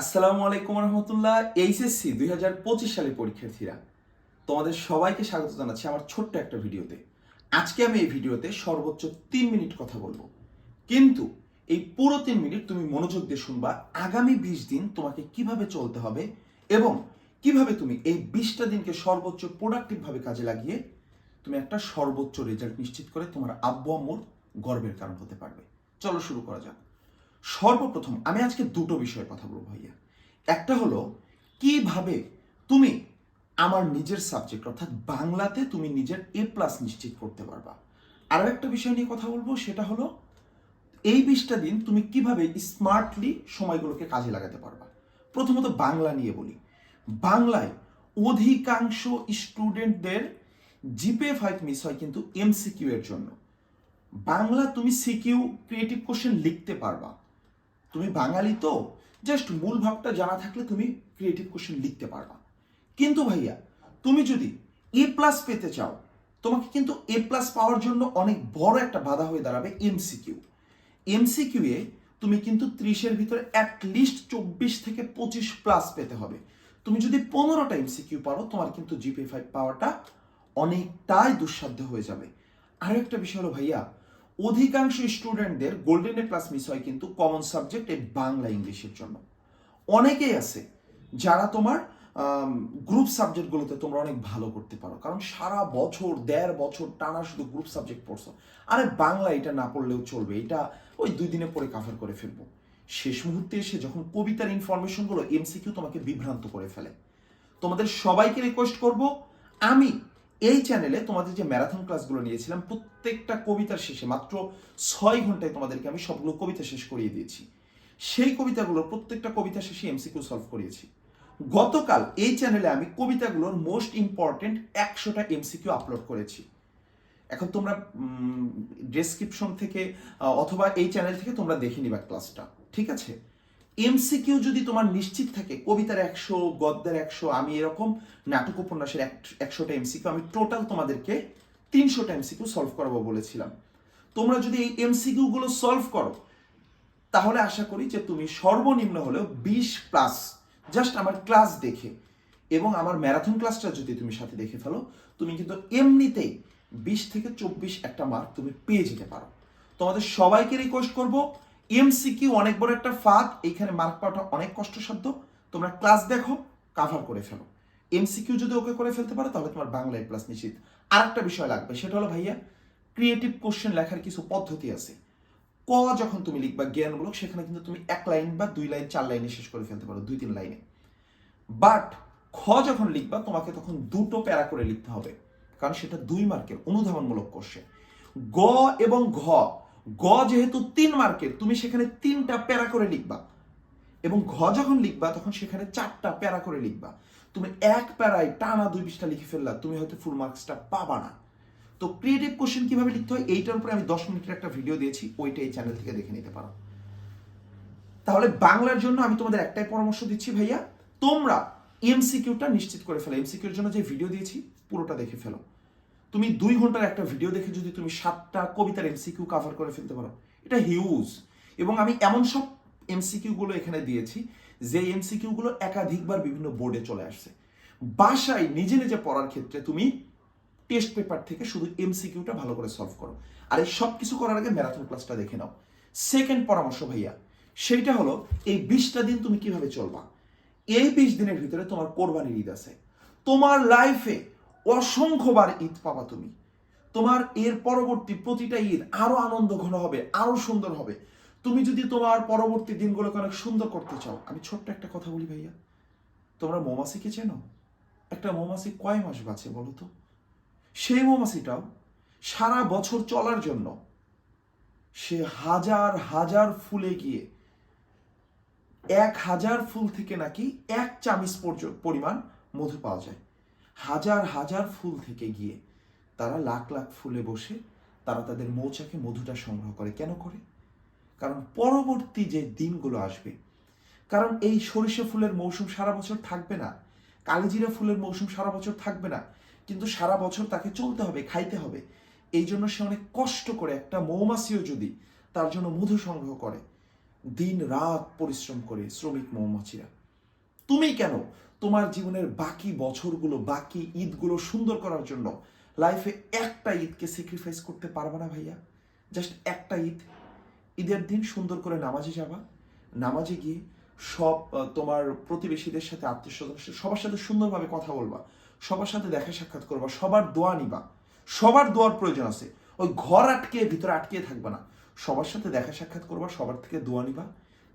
আসসালামু আলাইকুম রহমতুল্লাহ, এইচএসসি দুই হাজার পঁচিশ সালের পরীক্ষার্থীরা। তোমাদের সবাইকে স্বাগত জানাচ্ছি আমার ছোট্ট একটা ভিডিওতে। আজকে আমি এই ভিডিওতে সর্বোচ্চ তিন মিনিট কথা বলব। কিন্তু এই পুরো তিন মিনিট তুমি মনোযোগ দিয়ে শুনবা, আগামী বিশ দিন তোমাকে কীভাবে চলতে হবে এবং কীভাবে তুমি এই বিশটা দিনকে সর্বোচ্চ প্রোডাক্টিভভাবে কাজে লাগিয়ে তুমি একটা সর্বোচ্চ রেজাল্ট নিশ্চিত করে তোমার আব্বু আম্মুর গর্বের কারণ হতে পারবে। চলো শুরু করা যাক। সর্বপ্রথম আমি আজকে দুটো বিষয়ে কথা বলব ভাইয়া। একটা হলো, কীভাবে তুমি আমার নিজের সাবজেক্ট অর্থাৎ বাংলাতে তুমি নিজের এ প্লাস নিশ্চিত করতে পারবা। আরও একটা বিষয় নিয়ে কথা বলব, সেটা হলো, এই বিশটা দিন তুমি কীভাবে স্মার্টলি সময়গুলোকে কাজে লাগাতে পারবা। প্রথমত বাংলা নিয়ে বলি। বাংলায় অধিকাংশ স্টুডেন্টদের জিপে ফাইভ মিস হয় কিন্তু এমসিকিউ এর জন্য। বাংলা তুমি সিকিউ ক্রিয়েটিভ কোশ্চেন লিখতে পারবা। তুমি বাঙালি তো জাস্ট মূল ভাবটা জানা থাকলে তুমি ক্রিয়েটিভ কোশ্চেন লিখতে পারবা। কিন্তু ভাইয়া, তুমি যদি এ প্লাস পেতে চাও, তোমাকে কিন্তু এ প্লাস পাওয়ার জন্য অনেক বড় একটা বাধা হয়ে দাঁড়াবে এমসিকিউ এমসিকিউ এ তুমি কিন্তু ত্রিশের ভিতরে অ্যাটলিস্ট চব্বিশ থেকে পঁচিশ প্লাস পেতে হবে। তুমি যদি পনেরোটা এমসিকিউ পারো, তোমার কিন্তু জিপি ফাইভ পাওয়াটা অনেকটাই দুঃসাধ্য হয়ে যাবে। আরও একটা বিষয় হলো ভাইয়া অধিকাংশ স্টুডেন্টদের গোল্ডেন এ মিস হয় কিন্তু কমন সাবজেক্ট এই বাংলা ইংলিশের জন্য। অনেকেই আছে যারা তোমার গ্রুপ সাবজেক্টগুলোতে তোমরা অনেক ভালো করতে পারো। কারণ সারা বছর, দেড় বছর টানা শুধু গ্রুপ সাবজেক্ট পড়ছো। আরে বাংলা এটা না পড়লেও চলবে। এটা ওই দুই দিনে পরে কাভার করে ফেলব। শেষ মুহূর্তে এসে যখন কবিতার ইনফরমেশনগুলো এমসিকিউ তোমাকে বিভ্রান্ত করে ফেলে। তোমাদের সবাইকে রিকোয়েস্ট করব, আমি এই চ্যানেলে তোমাদের যে ম্যারাথন ক্লাসগুলো নিয়েছিলাম, প্রত্যেকটা কবিতার শেষে মাত্র ছয় ঘন্টায় তোমাদেরকে আমি সবগুলো কবিতা শেষ করিয়ে দিয়েছি। সেই কবিতাগুলোর প্রত্যেকটা কবিতা শেষে এমসিকিউ সলভ করিয়েছি। গতকাল এই চ্যানেলে আমি কবিতাগুলোর মোস্ট ইম্পর্টেন্ট একশোটা এমসিকিউ আপলোড করেছি। এখন তোমরা ডেসক্রিপশন থেকে অথবা এই চ্যানেল থেকে তোমরা দেখে নিবা ক্লাসটা ঠিক আছে? এমসিকিউ যদি তোমার নিশ্চিত থাকে, কবিতার একশো, গদ্যের একশো, আমি এরকম নাটক উপন্যাসের এক- একশোটা এমসিকিউ আমি টোটাল তোমাদেরকে তিনশোটা এমসিকিউ সলভ করাবো বলেছিলাম। তোমরা যদি এই এমসিকিউ গুলো সলভ করো, তাহলে আশা করি যে তুমি সর্বনিম্ন হলেও বিশ প্লাস জাস্ট আমার ক্লাস দেখে এবং আমার ম্যারাথন ক্লাসটা যদি তুমি সাথে দেখে ফেলো, তুমি কিন্তু এমনিতেই বিশ থেকে চব্বিশ একটা মার্ক তুমি পেয়ে যেতে পারো। তোমাদের সবাইকে রিকোয়েস্ট করব এমসিকিউ অনেক বড় একটা ফাঁদ এইখানে মার্ক পাওয়াটা অনেক কষ্টসাধ্য। তোমরা ক্লাস দেখো কাভার করে ফেলো। এমসিকিউ যদি ওকে করে ফেলতে পারো, তাহলে তোমার বাংলা এ প্লাস নিশ্চিত। আর একটা বিষয় লাগবে, সেটা হলো ভাইয়া ক্রিয়েটিভ কোশ্চেন লেখার কিছু পদ্ধতি আছে। ক যখন তুমি লিখবা জ্ঞানমূলক, সেখানে কিন্তু তুমি এক লাইন বা দুই লাইন চার লাইনে শেষ করে ফেলতে পারো, দুই তিন লাইনে বাট খ যখন লিখবা, তোমাকে তখন দুটো প্যারা করে লিখতে হবে। কারণ সেটা দুই মার্কের অনুধাবনমূলক কোশ্চেন গ এবং ঘ গ যেহেতু তিন মার্কের, তুমি সেখানে তিনটা প্যারা করে লিখবা। এবং ঘ যখন লিখবা, তখন সেখানে চারটা প্যারা করে লিখবা। তুমি এক প্যারায় টানা দুই পৃষ্ঠা লিখে ফেললা, তুমি হয়তো ফুল মার্কসটা পাবা না। তো ক্রিয়েটিভ কোশ্চেন কীভাবে লিখতে হয়, এইটার উপরে আমি দশ মিনিটের একটা ভিডিও দিয়েছি, ওইটা এই চ্যানেল থেকে দেখে নিতে পারো। তাহলে বাংলার জন্য আমি তোমাদের একটাই পরামর্শ দিচ্ছি ভাইয়া, তোমরা এমসিকিউটা নিশ্চিত করে ফেলো। এমসিকিউর জন্য যে ভিডিও দিয়েছি, পুরোটা দেখে ফেলো। তুমি দুই ঘণ্টার একটা ভিডিও দেখে যদি তুমি সাতটা কবিতার এমসিকিউ কাভার করে ফেলতে পারো, এটা হিউজ এবং আমি এমন সব এমসিকিউ গুলো এখানে দিয়েছি যে এমসিকিউ গুলো একাধিকবার বিভিন্ন বোর্ডে চলে আসছে। বাসায় নিজে নিজে পড়ার ক্ষেত্রে তুমি টেস্ট পেপার থেকে শুধু এমসিকিউটা ভালো করে সলভ করো। আর এই সব কিছু করার আগে ম্যারাথন ক্লাসটা দেখে নাও। সেকেন্ড পরামর্শ ভাইয়া, সেইটা হলো এই বিশটা দিন তুমি কীভাবে চলবা? এই বিশ দিনের ভিতরে তোমার কোরবানির ঈদ আছে। তোমার লাইফে অসংখ্যবার ঈদ পাবা তুমি। তোমার এর পরবর্তী প্রতিটা ঈদ আরও আনন্দ ঘন হবে, আরও সুন্দর হবে। তুমি যদি তোমার পরবর্তী দিনগুলোকে অনেক সুন্দর করতে চাও, আমি ছোট্ট একটা কথা বলি ভাইয়া। তোমরা মৌমাছিকে চেনো? একটা মৌমাছি কয় মাস বাঁচে বলো তো? সেই মৌমাছিটাও সারা বছর চলার জন্য সে হাজার হাজার ফুলে গিয়ে, এক হাজার ফুল থেকে নাকি এক চামিচ পরিমাণ মধু পাওয়া যায়। হাজার হাজার ফুল থেকে গিয়ে তারা লাখ লাখ ফুলে বসে তারা তাদের মৌচাকে মধুটা সংগ্রহ করে। কেন করে? কারণ পরবর্তী যে দিনগুলো আসবে, কারণ এই সরিষা ফুলের মৌসুম সারা বছর থাকবে না, কালিজিরা ফুলের মৌসুম সারা বছর থাকবে না, কিন্তু সারা বছর তাকে চলতে হবে, খাইতে হবে। এই জন্য সে অনেক কষ্ট করে একটা মৌমাছিও যদি তার জন্য মধু সংগ্রহ করে দিন রাত পরিশ্রম করে শ্রমিক মৌমাছিরা। তুমি কেন? তোমার জীবনের বাকি বছরগুলো, বাকি ঈদগুলো সুন্দর করার জন্য লাইফে একটা ঈদকে স্যাক্রিফাইস করতে পারবে না ভাইয়া? জাস্ট একটা ঈদ। ঈদের দিন সুন্দর করে নামাজে যাবা। নামাজে গিয়ে সব তোমার প্রতিবেশীদের সাথে, আত্মীয় স্বজন সবার সাথে সুন্দরভাবে কথা বলবা। সবার সাথে দেখা সাক্ষাৎ করবা, সবার দোয়া নিবা। সবার দোয়ার প্রয়োজন আছে। ওই ঘর আটকে, ভিতরে আটকে থাকবে না। সবার সাথে দেখা সাক্ষাৎ করবা, সবার থেকে দোয়া নিবা।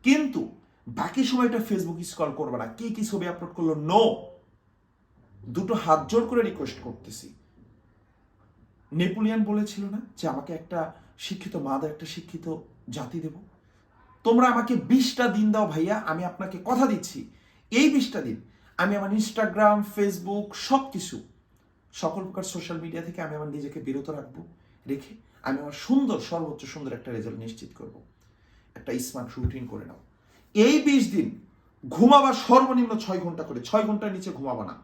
কিন্তু বাকি সময়টা ফেসবুক স্ক্রল করবে না। কে কি ছবি আপলোড করল? নো দুটো হাত জোর করে রিকোয়েস্ট করতেছি। নেপোলিয়ান বলেছিল না যে আমাকে একটা শিক্ষিত মাদের, একটা শিক্ষিত জাতি দেব? তোমরা আমাকে বিশটা দিন দাও ভাইয়া, আমি আপনাকে কথা দিচ্ছি। এই বিশটা দিন আমি আমার ইনস্টাগ্রাম ফেসবুক সব কিছু সকল প্রকার সোশ্যাল মিডিয়া থেকে আমি আমার নিজেকে বিরত রাখব, রেখে আমি আমার সুন্দর, সর্বোচ্চ সুন্দর একটা রেজাল্ট নিশ্চিত করব। একটা স্মার্ট রুটিন করে নাও। এই বিশ দিন ঘুমাবা সর্বনিম্ন ছয় ঘণ্টা করে, ছয় ঘণ্টার নিচে ঘুমাবা না।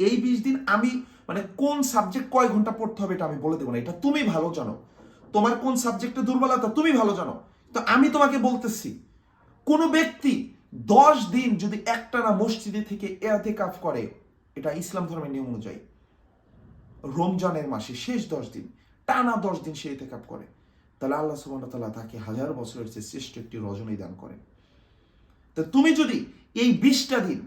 এই বিশ দিন আমি মানে কোন সাবজেক্ট কয় ঘণ্টা পড়তে হবে এটা আমি বলে দেবো না। এটা তুমি ভালো জানো। তোমার কোন সাবজেক্টে দুর্বলতা তুমি ভালো জানো। তো আমি তোমাকে বলতেছি, কোনো ব্যক্তি দশ দিন যদি একটানা মসজিদে থেকে এতে কাফ করে, এটা ইসলাম ধর্মের নিয়ম অনুযায়ী, রমজানের মাসে শেষ দশ দিন, টানা দশ দিন সে এতে কাপ করে, তাহলে আল্লাহ সুবাহ তাকে হাজার বছরের চেয়ে শ্রেষ্ঠ একটি রজনী দান করেন। তো তুমি যদি এই বিশটা দিন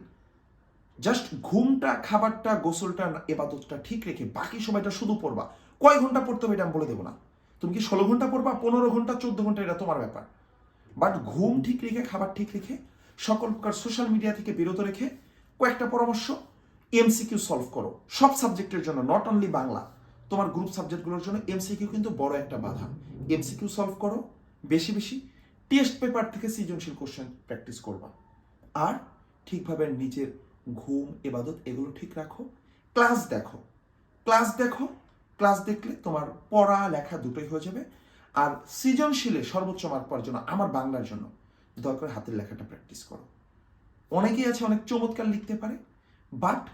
জাস্ট ঘুমটা, খাবারটা, গোসলটা, এবাদতটা ঠিক রেখে বাকি সময়টা শুধু পড়বা, কয় ঘণ্টা পড়তে হবে এটা আমি বলে দেবো না। তুমি কি ষোলো ঘণ্টা পড়বা, পনেরো ঘণ্টা, চোদ্দ ঘণ্টা, এটা তোমার ব্যাপার। বাট ঘুম ঠিক রেখে, খাবার ঠিক রেখে, সকল প্রকার সোশ্যাল মিডিয়া থেকে বিরত রেখে কয়েকটা পরামর্শ এমসিকিউ সলভ করো। সব সাবজেক্টের জন্য নট অনলি বাংলা, তোমার গ্রুপ সাবজেক্টগুলোর জন্য এমসিকিউ কিন্তু বড় একটা বাধা। এমসিকিউ সলভ করো, বেশি বেশি। টেস্ট পেপার থেকে সৃজনশীল কোশ্চেন প্র্যাকটিস করবা। আর ঠিকভাবে নিজের ঘুম, এবাদত এগুলো ঠিক রাখো। ক্লাস দেখো। ক্লাস দেখো। ক্লাস দেখলে তোমার পড়া লেখা দুটোই হয়ে যাবে। আর সৃজনশীলে সর্বোচ্চ মার্ক পাওয়ার জন্য আমার বাংলার জন্য দরকার হাতের লেখাটা প্র্যাকটিস করো। অনেকেই আছে অনেক চমৎকার লিখতে পারে বাট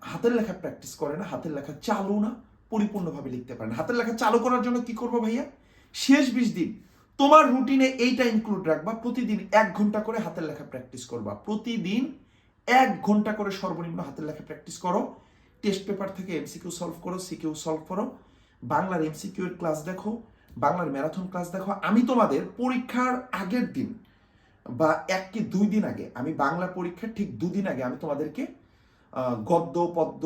হাতের লেখা প্র্যাকটিস করে না, হাতের লেখা চালু না, পরিপূর্ণভাবে লিখতে পারে না। হাতের লেখা চালু করার জন্য কি করব ভাইয়া? শেষ বিশ দিন তোমার রুটিনে এইটা ইনক্লুড রাখবা, প্রতিদিন এক ঘণ্টা করে হাতের লেখা প্র্যাকটিস করবা। প্রতিদিন এক ঘণ্টা করে সর্বনিম্ন হাতের লেখা প্র্যাকটিস করো। টেস্ট পেপার থেকে এমসিকিউ সলভ করো সিকিউ সলভ করো। বাংলার এমসিকিউ এর ক্লাস দেখো, বাংলার ম্যারাথন ক্লাস দেখো। আমি তোমাদের পরীক্ষার আগের দিন বা এক কি দুই দিন আগে, আমি বাংলা পরীক্ষার ঠিক দুদিন আগে আমি তোমাদেরকে গদ্য, পদ্য,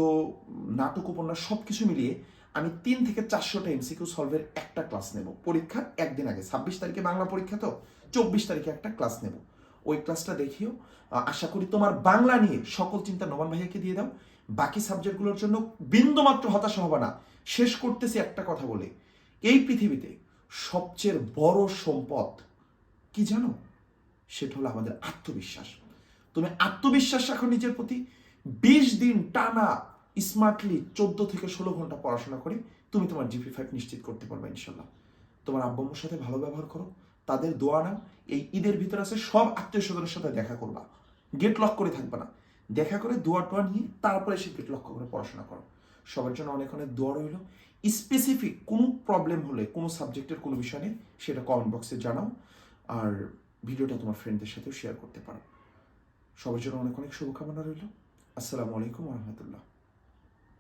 নাটক, উপন্যাস সব কিছু মিলিয়ে আমি তিন থেকে চারশোটা এমসিকিউ সলভের একটা ক্লাস নেব। পরীক্ষার একদিন আগে। ছাব্বিশ তারিখে বাংলা পরীক্ষা তো? চব্বিশ তারিখে একটা ক্লাস নেব। ওই ক্লাসটা দেখিও। আশা করি তোমার বাংলা নিয়ে সকল চিন্তা নবান ভাইয়াকে দিয়ে দাও। বাকি সাবজেক্টগুলোর জন্য বিন্দুমাত্র হতাশা হবে না। শেষ করতেছি একটা কথা বলে। এই পৃথিবীতে সবচেয়ে বড় সম্পদ কি জানো? সেটা হলো আমাদের আত্মবিশ্বাস। তুমি আত্মবিশ্বাস রাখো নিজের প্রতি। বিশ দিন টানা স্মার্টলি চোদ্দ থেকে ষোলো ঘণ্টা পড়াশোনা করে, তুমি তোমার জিপি ফাইভ নিশ্চিত করতে পারবে ইনশাল্লাহ। তোমার আব্বাম্মুর সাথে ভালো ব্যবহার করো, তাদের দোয়া নাও, এই ঈদের ভিতরে আছে সব আত্মীয় স্বজনের সাথে দেখা করবা। গেট লক করে থাকবে না। দেখা করে দোয়া টোয়া নিয়ে তারপরে সে গেট লক্ষ্য করে পড়াশোনা করো। সবার জন্য অনেক অনেক দোয়া রইল। স্পেসিফিক কোনো প্রবলেম হলে, কোনো সাবজেক্টের কোনো বিষয় নেই, সেটা কমেন্ট বক্সে জানাও। আর ভিডিওটা তোমার ফ্রেন্ডদের সাথেও শেয়ার করতে পারো। সবার জন্য অনেক অনেক শুভকামনা রইল। আসসালামু আলাইকুম রহমতুল্লাহ।